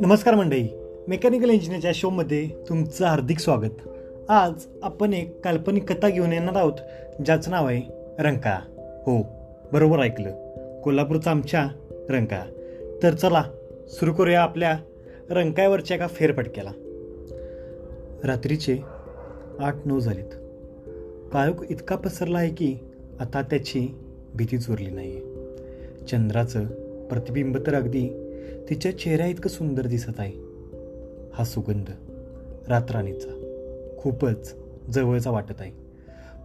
नमस्कार मंडळी. मेकॅनिकल इंजिनिअरच्या शोमध्ये तुमचं हार्दिक स्वागत. आज आपण एक काल्पनिक कथा घेऊन येणार आहोत ज्याचं नाव आहे रंका. हो बरोबर ऐकलं. कोल्हापूरचा आमच्या रंका. तर चला सुरू करूया आपल्या रंकाळ्यावरच्या एका फेरफटक्याला. रात्रीचे आठ नऊ झालेत. काळोख इतका पसरला आहे की आता त्याची भीतीच उरली नाही आहे चंद्राचं प्रतिबिंब तर अगदी तिच्या चेहऱ्या इतकं सुंदर दिसत आहे. हा सुगंध रातराणीचा खूपच जवळचा वाटत आहे.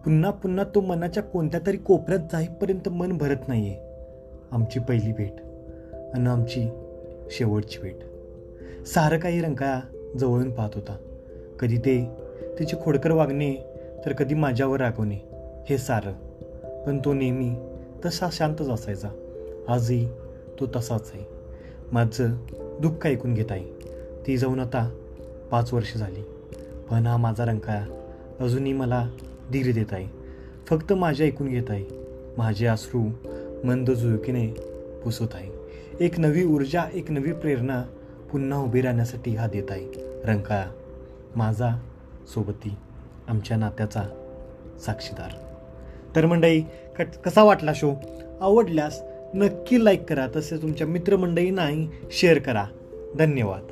पुन्हा पुन्हा तो मनाच्या कोणत्या तरी कोपऱ्यात जाईपर्यंत मन भरत नाही आहे आमची पहिली भेट आणि आमची शेवटची भेट. सारं काही रंकाळा जवळून पाहत होता. कधी ते तिचे खोडकर वागणे तर कधी माझ्यावर रागवणे हे सारं. पण तो नेहमी तसा शांतच असायचा. आजही तो तसाच आहे. माझं दुःख ऐकून घेत आहे. ती जाऊन आता पाच वर्ष झाली. पण हा माझा रंकाळा अजूनही मला धीर देत आहे. फक्त माझे ऐकून घेत आहे. माझे अश्रू मंद झुळकीने पुसत आहे. एक नवी ऊर्जा एक नवी प्रेरणा पुन्हा उभी राहण्यासाठी हा देत आहे. रंकाळा माझा सोबती आमच्या नात्याचा साक्षीदार. तर मंडळी कट कसा वाटला शो आवडल्यास नक्की लाईक करा. तसेच तुमच्या मित्रमंडळींनाही शेअर करा. धन्यवाद.